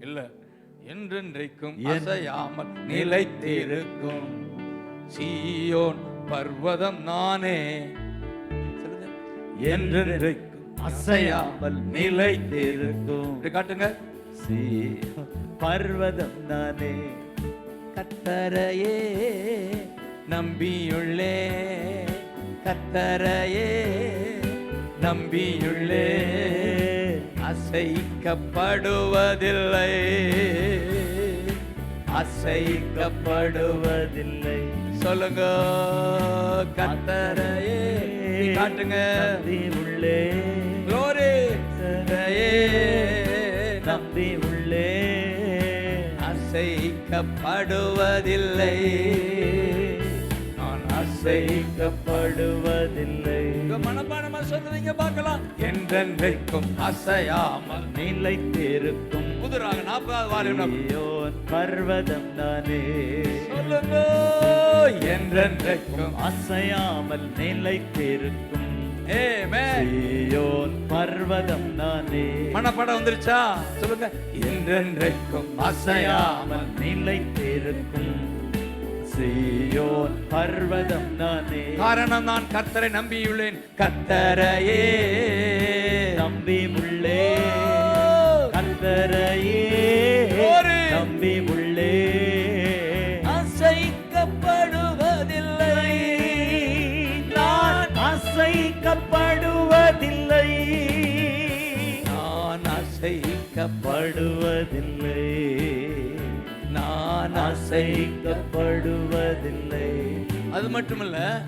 இல்ல. என்றென்றைக்கும் என்- அசையாமல் நிலைத்திருக்கும். சீயோன் பர்வதம் நானே. என்றென்றைக்கும் அசையாமல் நிலைத்திருக்கும். காட்டுங்க. சீ பர்வதம் நானே. கத்தரையே நம்பியுள்ளே. கத்தரையே நம்பியுள்ளே. அசைக்கப்படுவதில்லை. அசைக்கப்படுவதில்லை. படுவதில்லை சொல்லுங்க கத்தரையே. காட்டுங்க. உள்ளே. கத்தரையே. நம்பி உள்ளே. அசைக்கப்படுவதில்லை. அசைக்கப்படுவதில்லை அசைக்க மனப்பாடமா சொல்லுவீங்க பார்க்கலாம். என்றென்றைக்கும் அசையாமல் நிலைத்திருக்கும். புதுராக நாற்பதாவது வாரம் சீயோன் பர்வதம் நானே சொல்லுங்க. என்றென்றைக்கும் அசையாமல் நிலைத்திருக்கும். பர்வதம் நானே மனப்பாடம் வந்துருச்சா? சொல்லுங்க. என்றென்றைக்கும் அசையாமல் அசையாமல் நிலைத்திருக்கும். சீயோன் பர்வதம் நானே. காரணம் நான் கர்த்தரை நம்பியுள்ளேன். கர்த்தரையே நம்பி உள்ளே கர்த்தரையே நம்பி உள்ளே அசைக்கப்படுவதில்லை. நான் அசைக்கப்படுவதில்லை. நான் அசைக்கப்ப படுவதில்லை நான் அசைக்கப்படுவதில்லை. அது மட்டுமல்ல